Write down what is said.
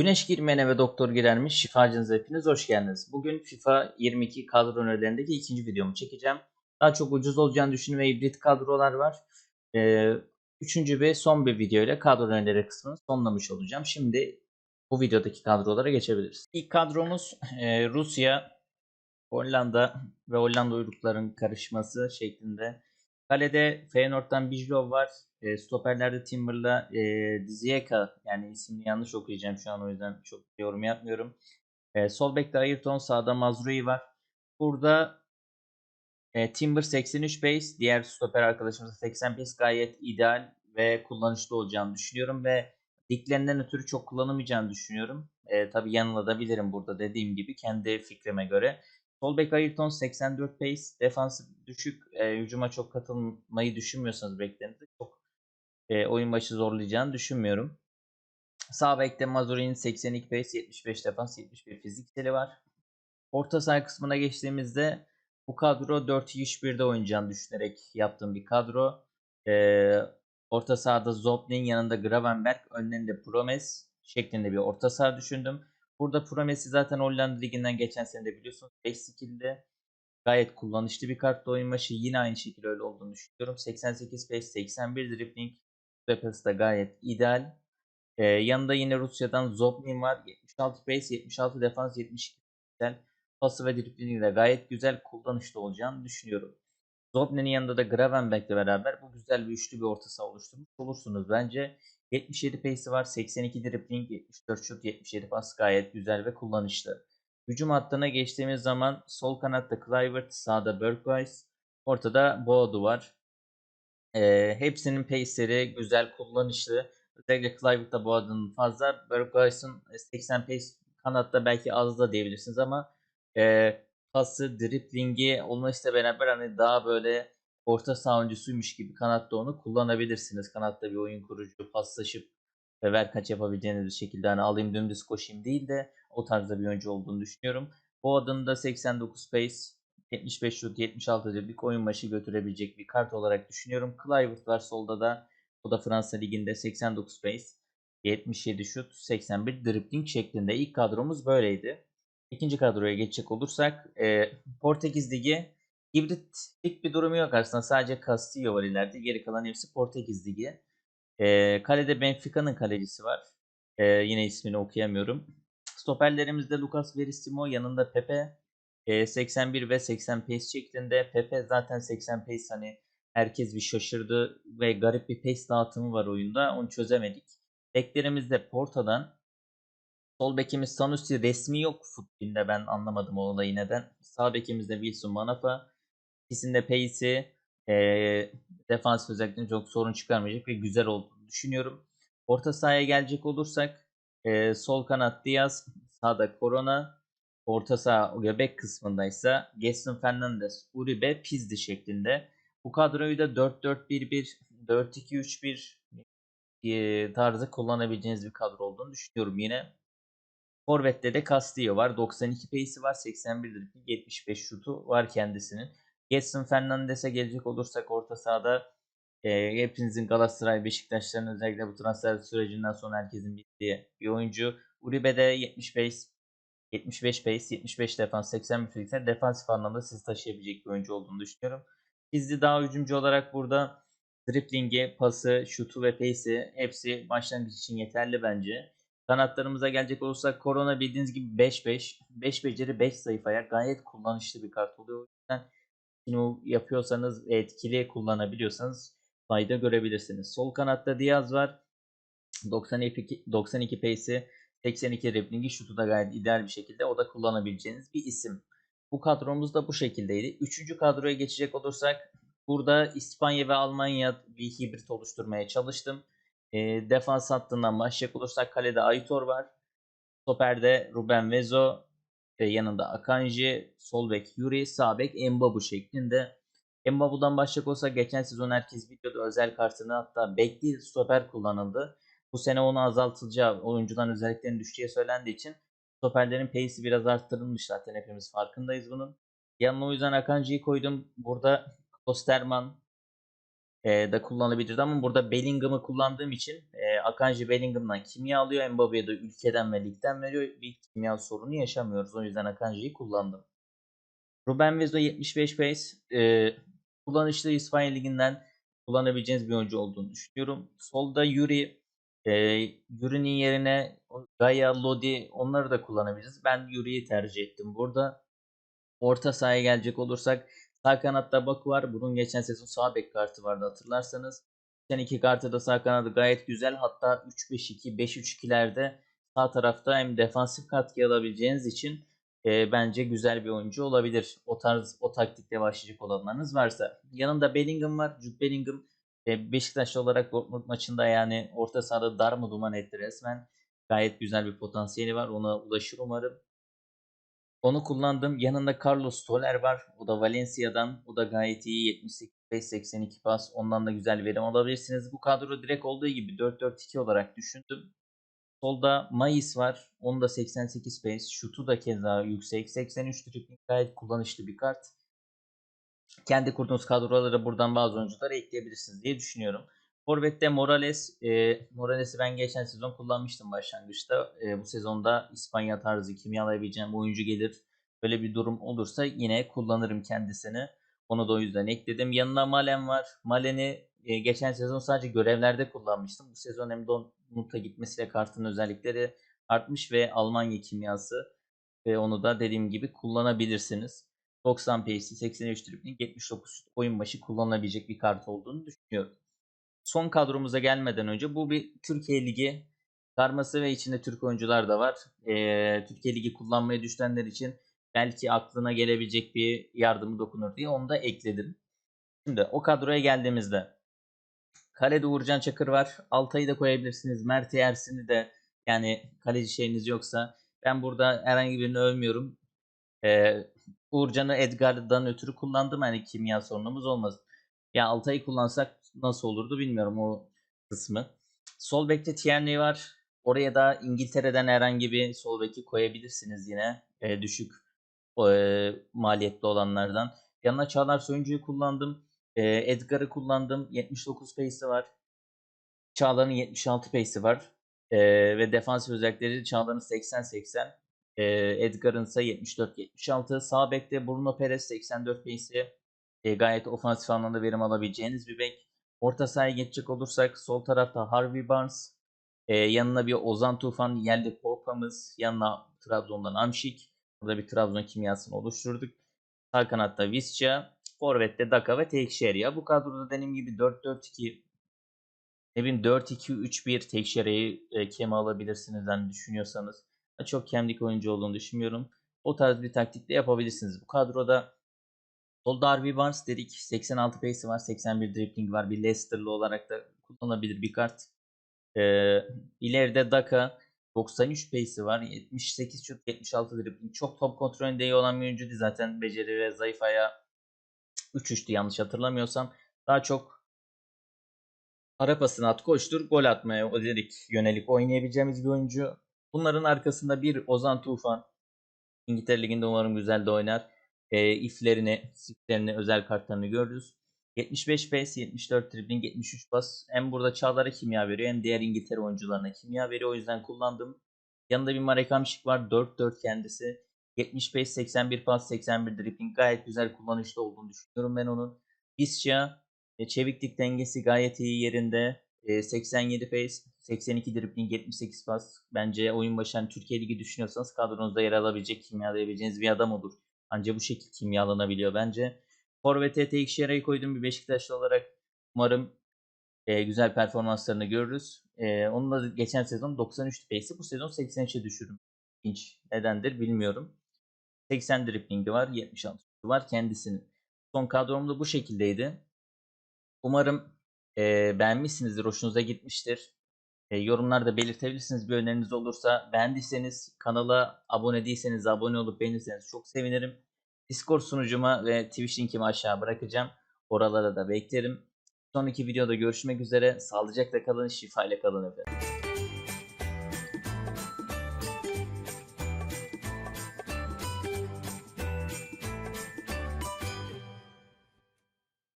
Güneş girmeyene ve doktor girermiş şifacınıza hepiniz hoş geldiniz. Bugün FIFA 22 kadro önerilerindeki ikinci videomu çekeceğim. Daha çok ucuz olacağını düşündüğüm ve hibrit kadrolar var. Ee, üçüncü ve son bir video ile kadro önerileri kısmını sonlamış olacağım. Şimdi bu videodaki kadrolara geçebiliriz. İlk kadromuz e, Rusya, Hollanda ve Hollanda uyrukların karışması şeklinde. Kalede Feyenoord'dan Bijlov var. E, stoperlerde Timber'la e, Dziyeka yani ismini yanlış okuyacağım şu an o yüzden çok yorum yapmıyorum. E, sol bekte Ayrton, sağda Mazrui var. Burada e, Timber 83 base, diğer stoper arkadaşımız 80 base gayet ideal ve kullanışlı olacağını düşünüyorum ve diklerinden ötürü çok kullanamayacağını düşünüyorum. E, tabii yanılabilirim burada dediğim gibi kendi fikrime göre. Sol bek Ayrton 84 pace. Defansı düşük. E, hücuma çok katılmayı düşünmüyorsanız beklerinizde çok e, oyun başı zorlayacağını düşünmüyorum. Sağ bekte Mazuri'nin 82 pace, 75 defans, 71 fizikseli var. Orta saha kısmına geçtiğimizde bu kadro 4-2-3-1'de oynayacağını düşünerek yaptığım bir kadro. E, orta sahada Zobnin yanında Gravenberg, önlerinde Promes şeklinde bir orta saha düşündüm. Burada Promes'i zaten Hollanda Ligi'nden geçen sene de biliyorsunuz 5 skill'de gayet kullanışlı bir kartla oyun başı. Yine aynı şekilde öyle olduğunu düşünüyorum. 88 pace, 81 dribbling. Rapası da gayet ideal. Ee, yanında yine Rusya'dan Zobnin var. 76 pace, 76 defans, 72 güzel. Pası ve dribblingi de gayet güzel kullanışlı olacağını düşünüyorum. Zobnin'in yanında da Gravenberg'le beraber bu güzel bir üçlü bir orta saha oluşturmuş olursunuz bence. 77 pace'i var. 82 dribbling, 74 şut, 77 pas gayet güzel ve kullanışlı. Hücum hattına geçtiğimiz zaman sol kanatta Kluivert, sağda Bergwijn, ortada Boadu var. Ee, hepsinin pace'leri güzel, kullanışlı. Özellikle Kluivert'ta Boadu'nun fazla. Bergwijn'in 80 pace kanatta belki az da diyebilirsiniz ama e, pası, driblingi olmasıyla beraber hani daha böyle orta saha gibi kanatta onu kullanabilirsiniz. Kanatta bir oyun kurucu, paslaşıp ve ver kaç yapabileceğiniz bir şekilde hani alayım dümdüz koşayım değil de o tarzda bir oyuncu olduğunu düşünüyorum. Bu adında 89 pace, 75 şut, 76 dribling oyun başı götürebilecek bir kart olarak düşünüyorum. Kluivert var solda da. O da Fransa Ligi'nde 89 pace, 77 şut, 81 dribbling şeklinde. İlk kadromuz böyleydi. İkinci kadroya geçecek olursak e, Portekiz Ligi hibritlik bir durumu yok aslında. Sadece Castillo var ileride. Geri kalan hepsi Portekiz Ligi. E, kalede Benfica'nın kalecisi var. E, yine ismini okuyamıyorum. Stoperlerimizde Lucas Verissimo yanında Pepe. E, 81 ve 80 pace şeklinde. Pepe zaten 80 pace hani herkes bir şaşırdı ve garip bir pace dağıtımı var oyunda. Onu çözemedik. Beklerimizde Porto'dan Sol bekimiz Sanusi resmi yok futbolda ben anlamadım o olayı neden. Sağ bekimizde Wilson Manafa. İkisinde Pace'i e, defans özellikle çok sorun çıkarmayacak ve güzel olduğunu düşünüyorum. Orta sahaya gelecek olursak e, sol kanat Diaz, sağda Corona, orta saha göbek kısmındaysa Gaston Fernandes, Uribe, Pizdi şeklinde. Bu kadroyu da 4-4-1-1, 4-2-3-1 e, tarzı kullanabileceğiniz bir kadro olduğunu düşünüyorum yine. Forvet'te de Castillo var. 92 pace'i var. 81 dribbling, 75 şutu var kendisinin. Getson Fernandes'e gelecek olursak orta sahada e, hepinizin Galatasaray, Beşiktaşların özellikle bu transfer sürecinden sonra herkesin bildiği bir oyuncu. Uribe'de 70 pace, 75 pace, 75 defans, 80 fiziksel defansif anlamda sizi taşıyabilecek bir oyuncu olduğunu düşünüyorum. Bizli daha hücumcu olarak burada driplingi, pası, şutu ve pace'i hepsi başlangıç için yeterli bence. Kanatlarımıza gelecek olursak Korona bildiğiniz gibi 5-5. 5 beceri 5 sayfaya gayet kullanışlı bir kart oluyor. O yüzden bunu yapıyorsanız etkili kullanabiliyorsanız fayda görebilirsiniz. Sol kanatta Diaz var. 92, 92 pace'i 82 driblingi şutu da gayet ideal bir şekilde o da kullanabileceğiniz bir isim. Bu kadromuz da bu şekildeydi. Üçüncü kadroya geçecek olursak burada İspanya ve Almanya bir hibrit oluşturmaya çalıştım. E, defans hattından başlayacak olursak kalede Aitor var. Stoper'de Ruben Vezo, e, yanında Akanji, sol bek Yuri, sağ bek Embabu şeklinde. Embabu'dan başlayacak olursak geçen sezon herkes biliyordu özel kartını hatta bek değil stoper kullanıldı. Bu sene onu azaltılacağı, oyuncudan özelliklerini düşeceği söylendiği için stoperlerin pace'i biraz arttırılmış zaten hepimiz farkındayız bunun. Yanına o yüzden Akanji'yi koydum. Burada Kosterman, e, da kullanabilirdi ama burada Bellingham'ı kullandığım için e, Akanji Bellingham'dan kimya alıyor. Mbappe'ye de ülkeden ve ligden veriyor. Bir kimya sorunu yaşamıyoruz. O yüzden Akanji'yi kullandım. Ruben Vezo 75 pace. E, kullanışlı İspanya Ligi'nden kullanabileceğiniz bir oyuncu olduğunu düşünüyorum. Solda Yuri. E, Yuri'nin yerine Gaia, Lodi onları da kullanabiliriz. Ben Yuri'yi tercih ettim burada. Orta sahaya gelecek olursak sağ kanatta Baku var. Bunun geçen sezon sağ bek kartı vardı hatırlarsanız. Geçen iki kartı da sağ kanadı gayet güzel. Hatta 3-5-2, 5-3-2'lerde sağ tarafta hem defansif katkı alabileceğiniz için e, bence güzel bir oyuncu olabilir. O tarz o taktikle başlayacak olanlarınız varsa. Yanında Bellingham var. Jude Bellingham e, Beşiktaşlı olarak Dortmund maçında yani orta sahada dar mı duman etti resmen. Gayet güzel bir potansiyeli var. Ona ulaşır umarım. Onu kullandım. Yanında Carlos Soler var. O da Valencia'dan. O da gayet iyi. 78-82 pas. Ondan da güzel verim alabilirsiniz. Bu kadro direkt olduğu gibi 4-4-2 olarak düşündüm. Solda Mayıs var. Onu da 88 pace. Şutu da keza yüksek. 83 dribbling gayet kullanışlı bir kart. Kendi kurduğunuz kadrolara buradan bazı oyuncuları ekleyebilirsiniz diye düşünüyorum. Forvet'te Morales. E, Morales'i ben geçen sezon kullanmıştım başlangıçta. E, bu sezonda İspanya tarzı kimyalayabileceğim oyuncu gelir. Böyle bir durum olursa yine kullanırım kendisini. Onu da o yüzden ekledim. Yanına Malen var. Malen'i e, geçen sezon sadece görevlerde kullanmıştım. Bu sezon hem Dortmund'a gitmesiyle kartın özellikleri artmış ve Almanya kimyası ve onu da dediğim gibi kullanabilirsiniz. 90 pace'i, 83 dribbling, 79 oyun başı kullanılabilecek bir kart olduğunu düşünüyorum son kadromuza gelmeden önce bu bir Türkiye Ligi karması ve içinde Türk oyuncular da var. Ee, Türkiye Ligi kullanmayı düşünenler için belki aklına gelebilecek bir yardımı dokunur diye onu da ekledim. Şimdi o kadroya geldiğimizde Kalede Uğurcan Çakır var. Altay'ı da koyabilirsiniz. Mert Ersin'i de yani kaleci şeyiniz yoksa ben burada herhangi birini övmüyorum. Ee, Uğurcan'ı Edgar'dan ötürü kullandım. Hani kimya sorunumuz olmaz. Ya Altay'ı kullansak nasıl olurdu bilmiyorum o kısmı. Sol bekte Tierney var. Oraya da İngiltere'den herhangi bir sol beki koyabilirsiniz yine. E, düşük e, maliyetli olanlardan. Yanına Çağlar Soyuncu'yu kullandım. E, Edgar'ı kullandım. 79 pace'i var. Çağlar'ın 76 pace'i var. E, ve defansif özellikleri Çağlar'ın 80-80. E, Edgar'ın ise 74-76. Sağ bekte Bruno Perez 84 pace'i. E, gayet ofansif anlamda verim alabileceğiniz bir bek. Orta sahaya geçecek olursak sol tarafta Harvey Barnes. E, yanına bir Ozan Tufan, yerde Korpamız. Yanına Trabzon'dan Amşik. Burada bir Trabzon kimyasını oluşturduk. Sağ kanatta Visca. Forvet'te Daka ve Tekşehir'ya. Bu kadroda dediğim gibi 4-4-2 ne bileyim 4-2-3-1 Tekşehir'i e, keme alabilirsiniz hani düşünüyorsanız. Çok kemlik oyuncu olduğunu düşünmüyorum. O tarz bir taktikle yapabilirsiniz. Bu kadroda Solda Harvey Barnes dedik. 86 pace'i var. 81 dribbling var. Bir Leicester'lı olarak da kullanabilir bir kart. Ee, ileride Daka 93 pace'i var. 78 şut, 76 dribbling. Çok top kontrolünde iyi olan bir oyuncu değil. Zaten beceri ve zayıf ayağı 3 3'tü yanlış hatırlamıyorsam. Daha çok ara pasını at koştur gol atmaya dedik yönelik oynayabileceğimiz bir oyuncu. Bunların arkasında bir Ozan Tufan. İngiltere Ligi'nde umarım güzel de oynar e, iflerini, siflerini, özel kartlarını görürüz. 75 pace, 74 dribbling, 73 pas. Hem burada Çağlar'a kimya veriyor hem diğer İngiltere oyuncularına kimya veriyor. O yüzden kullandım. Yanında bir Marek Hamşik var. 4-4 kendisi. 70 pace, 81 pas, 81 dribbling. Gayet güzel kullanışlı olduğunu düşünüyorum ben onun. Visca, e, çeviklik dengesi gayet iyi yerinde. E, 87 pace, 82 dribbling, 78 pas. Bence oyun başı hani Türkiye Ligi düşünüyorsanız kadronuzda yer alabilecek, kimyalayabileceğiniz bir adam olur. Ancak bu şekilde kimyalanabiliyor bence. Forvet'e Teixeira'yı koydum bir Beşiktaşlı olarak. Umarım e, güzel performanslarını görürüz. E, onun geçen sezon 93 pace'i bu sezon 83'e düşürdüm. İnç nedendir bilmiyorum. 80 driblingi var, 76 var kendisinin. Son kadrom da bu şekildeydi. Umarım e, beğenmişsinizdir, hoşunuza gitmiştir. E, yorumlarda belirtebilirsiniz bir öneriniz olursa. Beğendiyseniz kanala abone değilseniz abone olup beğenirseniz çok sevinirim. Discord sunucuma ve Twitch linkimi aşağı bırakacağım. Oralara da beklerim. Sonraki videoda görüşmek üzere. Sağlıcakla kalın, şifayla kalın efendim.